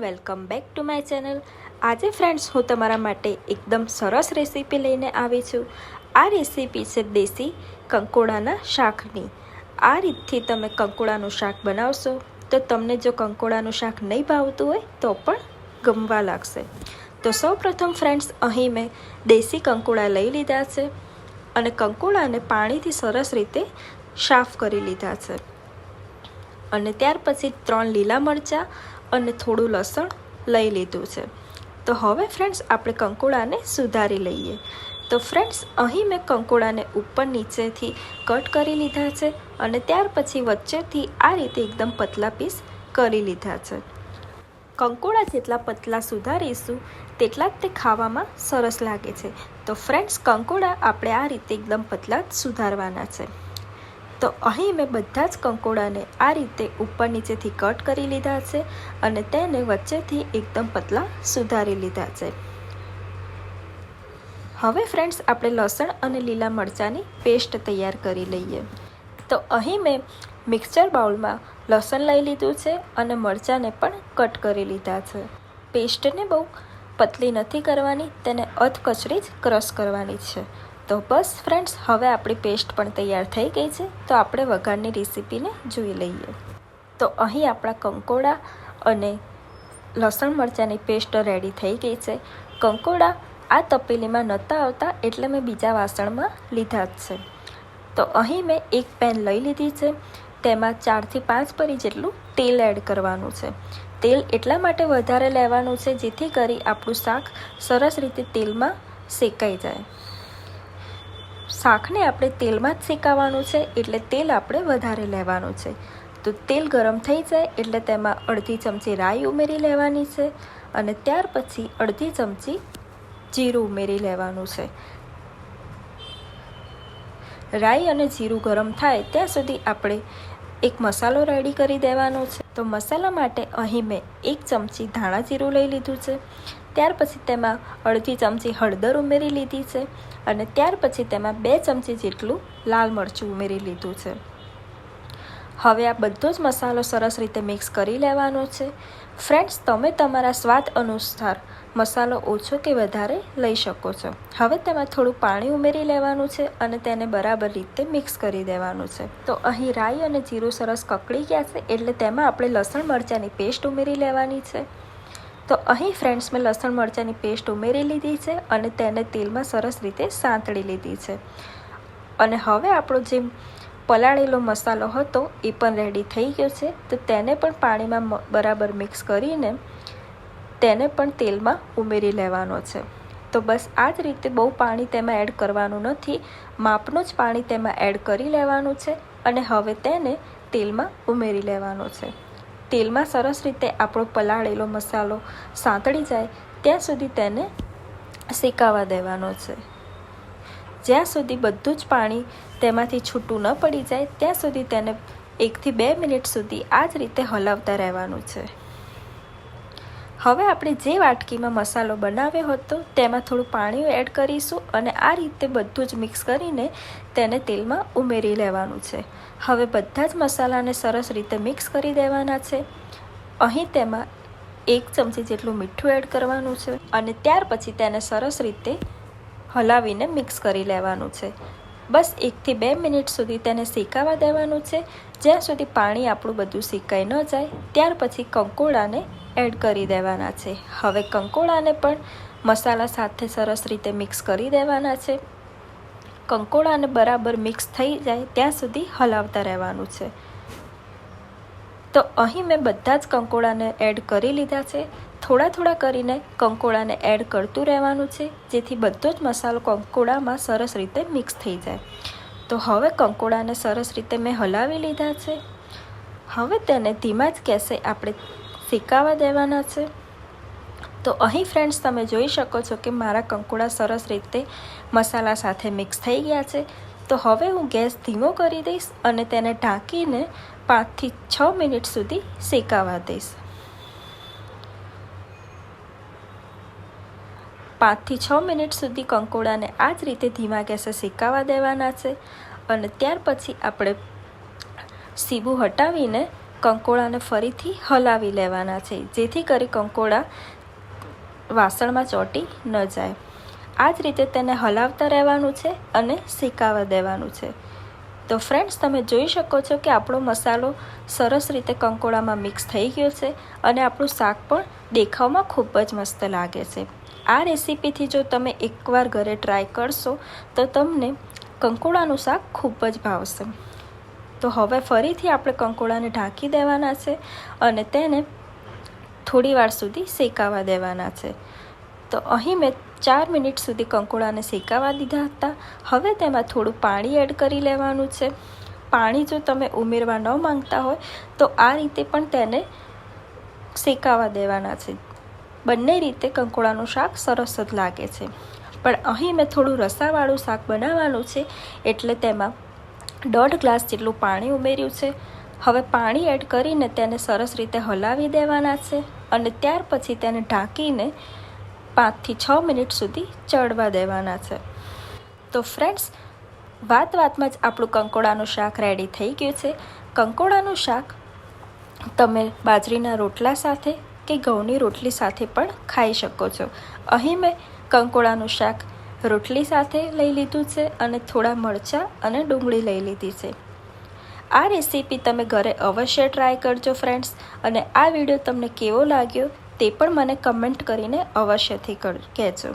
Welcome back to my channel આજે friends હું તમારા માટે એકદમ સરસ રેસીપી લઈને આવી છું. આ રેસીપી છે દેશી કંકોડાના શાકની. આ રીતથી તમે કંકોડાનું શાક બનાવશો, તો તમને જો કંકોડાનું શાક નહીં ભાવતું હોય, તો પણ ગમવા લાગશે. તો સૌ પ્રથમ ફ્રેન્ડ્સ અહીં મેં દેશી કંકોડા લઈ લીધા છે અને કંકોડાને પાણીથી સરસ રીતે સાફ કરી લીધા છે. અને ત્યાર પછી ત્રણ લીલા મરચાં અને થોડું લસણ લઈ લીધું છે. તો હવે ફ્રેન્ડ્સ આપણે કંકોડાને સુધારી લઈએ. તો ફ્રેન્ડ્સ અહીં મેં કંકોડાને ઉપર નીચેથી કટ કરી લીધા છે અને ત્યાર પછી વચ્ચેથી આ રીતે એકદમ પતલા પીસ કરી લીધા છે. કંકોડા જેટલા પતલા સુધારીશું, તેટલા જ તે ખાવામાં સરસ લાગે છે. તો ફ્રેન્ડ્સ કંકોડા આપણે આ રીતે એકદમ પતલા સુધારવાના છે. તો અહીં મેં બધા જ કંકોડાને આ રીતે ઉપર નીચેથી કટ કરી લીધા છે અને તેને વચ્ચેથી એકદમ પતલા સુધારી લીધા છે. હવે ફ્રેન્ડ્સ આપણે લસણ અને લીલા મરચાંની પેસ્ટ તૈયાર કરી લઈએ. તો અહીં મેં મિક્સર બાઉલમાં લસણ લઈ લીધું છે અને મરચાંને પણ કટ કરી લીધા છે. પેસ્ટને બહુ પતલી નથી કરવાની, તેને અધકચરી જ ક્રશ કરવાની છે. તો બસ ફ્રેન્ડ્સ, હવે આપણી પેસ્ટ પણ તૈયાર થઈ ગઈ છે, તો આપણે વઘારની રેસીપીને જોઈ લઈએ. તો અહીં આપણા કંકોડા અને લસણ મરચાંની પેસ્ટ રેડી થઈ ગઈ છે. કંકોડા આ તપેલીમાં નહોતા આવતા એટલે મેં બીજા વાસણમાં લીધા જ છે. તો અહીં મેં એક પેન લઈ લીધી છે, તેમાં ચારથી પાંચ પરી જેટલું તેલ એડ કરવાનું છે. તેલ એટલા માટે વધારે લેવાનું છે, જેથી કરી આપણું શાક સરસ રીતે તેલમાં શેકાઈ જાય. શાકને આપણે તેલમાં જ શેકાવાનું છે, એટલે તેલ આપણે વધારે લેવાનું છે. તો તેલ ગરમ થઈ જાય, એટલે તેમાં અડધી ચમચી રાઈ ઉમેરી લેવાની છે અને ત્યાર પછી અડધી ચમચી જીરું ઉમેરી લેવાનું છે. રાઈ અને જીરું ગરમ થાય, ત્યાં સુધી આપણે એક મસાલો રેડી કરી દેવાનો છે. તો મસાલા માટે અહીં મેં એક ચમચી ધાણા જીરું લઈ લીધું છે. ત્યાર પછી તેમાં અડધી ચમચી હળદર ઉમેરી લીધી છે અને ત્યાર પછી તેમાં બે ચમચી જેટલું લાલ મરચું ઉમેરી લીધું છે. હવે આ બધો જ મસાલો સરસ રીતે મિક્સ કરી લેવાનો છે. ફ્રેન્ડ્સ, તમે તમારા સ્વાદ અનુસાર મસાલો ઓછો કે વધારે લઈ શકો છો. હવે તેમાં થોડું પાણી ઉમેરી લેવાનું છે અને તેને બરાબર રીતે મિક્સ કરી દેવાનું છે. તો અહીં રાઈ અને જીરું સરસ કકડી ગયા છે એટલે તેમાં આપણે લસણ, મરચાંની પેસ્ટ ઉમેરી લેવાની છે. તો અહીં ફ્રેન્ડ્સ મેં લસણ મરચાંની પેસ્ટ ઉમેરી લીધી છે અને તેને તેલમાં સરસ રીતે સાંતળી લીધી છે. અને હવે આપણો જે પલાળેલો મસાલો હતો એ પણ રેડી થઈ ગયો છે. તો તેને પણ પાણીમાં બરાબર મિક્સ કરીને તેને પણ તેલમાં ઉમેરી લેવાનો છે. તો બસ આ જ રીતે બહુ પાણી તેમાં એડ કરવાનું નથી. માપનું જ પાણી તેમાં એડ કરી લેવાનું છે અને હવે તેને તેલમાં ઉમેરી લેવાનો છે. તેલમાં સરસ રીતે આપણો પલાળેલો મસાલો સાંતળી જાય, ત્યાં સુધી તેને શેકાવા દેવાનો છે. જ્યાં સુધી બધું જ પાણી તેમાંથી છૂટું ન પડી જાય, ત્યાં સુધી તેને એકથી બે મિનિટ સુધી આ જ રીતે હલાવતા રહેવાનું છે. હવે આપણે જે વાટકીમાં મસાલો બનાવ્યો હતો, તેમાં થોડું પાણી એડ કરીશું અને આ રીતે બધું જ મિક્સ કરીને તેને તેલમાં ઉમેરી લેવાનું છે. હવે બધા જ મસાલાને સરસ રીતે મિક્સ કરી દેવાના છે. અહીં તેમાં એક ચમચી જેટલું મીઠું એડ કરવાનું છે અને ત્યાર પછી તેને સરસ રીતે હલાવીને મિક્સ કરી લેવાનું છે. બસ એકથી બે મિનિટ સુધી તેને શેકાવા દેવાનું છે. જ્યાં સુધી પાણી આપણું બધું શેકાઈ ન જાય, ત્યાર પછી કંકોડાને એડ કરી દેવાના છે. હવે કંકોડાને પણ મસાલા સાથે સરસ રીતે મિક્સ કરી દેવાના છે. કંકોડાને બરાબર મિક્સ થઈ જાય ત્યાં સુધી હલાવતા રહેવાનું છે. તો અહીં મેં બધા જ કંકોડાને એડ કરી લીધા છે. થોડા થોડા કરીને કંકોડાને એડ કરતું રહેવાનું છે, જેથી બધો જ મસાલો કંકોડામાં સરસ રીતે મિક્સ થઈ જાય. તો હવે કંકોડાને સરસ રીતે મેં હલાવી લીધા છે. હવે તેને ધીમા જ કેસે આપણે શેકાવા દેવાના છે. તો અહીં ફ્રેન્ડ્સ તમે જોઈ શકો છો કે મારા કંકોડા સરસ રીતે મસાલા સાથે મિક્સ થઈ ગયા છે. તો હવે હું ગેસ ધીમો કરી દઈશ અને તેને ઢાંકીને પાંચથી છ મિનિટ સુધી શેકાવા દઈશ. પાંચથી છ મિનિટ સુધી કંકોડાને આ જ રીતે ધીમા ગેસે શેકાવા દેવાના છે અને ત્યાર પછી આપણે સીબું હટાવીને કંકોડાને ફરીથી હલાવી લેવાના છે, જેથી કરી કંકોડા વાસણમાં ચોંટી ન જાય. આ જ રીતે તેને હલાવતા રહેવાનું છે અને શેકાવા દેવાનું છે. તો ફ્રેન્ડ્સ તમે જોઈ શકો છો કે આપણો મસાલો સરસ રીતે કંકોડામાં મિક્સ થઈ ગયો છે અને આપણું શાક પણ દેખાવમાં ખૂબ જ મસ્ત લાગે છે. આ રેસીપીથી જો તમે એકવાર ઘરે ટ્રાય કરશો, તો તમને કંકોડાનું શાક ખૂબ જ ભાવશે. તો હવે ફરીથી આપણે કંકોડાને ઢાંકી દેવાના છે અને તેને થોડી વાર સુધી શેકાવા દેવાના છે. તો અહીં મેં ચાર મિનિટ સુધી કંકોડાને શેકાવા દીધા હતા. હવે તેમાં થોડું પાણી એડ કરી લેવાનું છે. પાણી જો તમે ઉમેરવા ન માંગતા હોય, તો આ રીતે પણ તેને શેકાવા દેવાના છે. બંને રીતે કંકોડાનું શાક સરસ જ લાગે છે. પણ અહીં મેં થોડું રસાવાળું શાક બનાવવાનું છે, એટલે તેમાં દોઢ ગ્લાસ જેટલું પાણી ઉમેર્યું છે. હવે પાણી એડ કરીને તેને સરસ રીતે હલાવી દેવાના છે અને ત્યાર પછી તેને ઢાંકીને પાંચથી છ મિનિટ સુધી ચડવા દેવાના છે. તો ફ્રેન્ડ્સ વાત વાતમાં જ આપણું કંકોડાનું શાક રેડી થઈ ગયું છે. કંકોડાનું શાક તમે બાજરીના રોટલા સાથે કે ઘઉંની રોટલી સાથે પણ ખાઈ શકો છો. અહીં મેં કંકોડાનું શાક રોટલી સાથે લઈ લીધું છે અને થોડા મરચાં અને ડુંગળી લઈ લીધી છે. આ રેસીપી તમે ઘરે અવશ્ય ટ્રાય કરજો ફ્રેન્ડ્સ અને આ વીડિયો તમને કેવો લાગ્યો તે પણ મને કમેન્ટ કરીને અવશ્યથી કહેજો.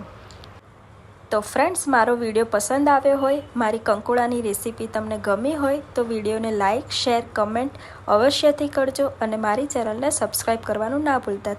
તો ફ્રેન્ડ્સ મારો વીડિયો પસંદ આવ્યો હોય, મારી કંકુડાની રેસીપી તમને ગમી હોય, તો વિડીયોને લાઇક શેર કમેન્ટ અવશ્યથી કરજો અને મારી ચેનલને સબસ્ક્રાઈબ કરવાનું ના ભૂલતા.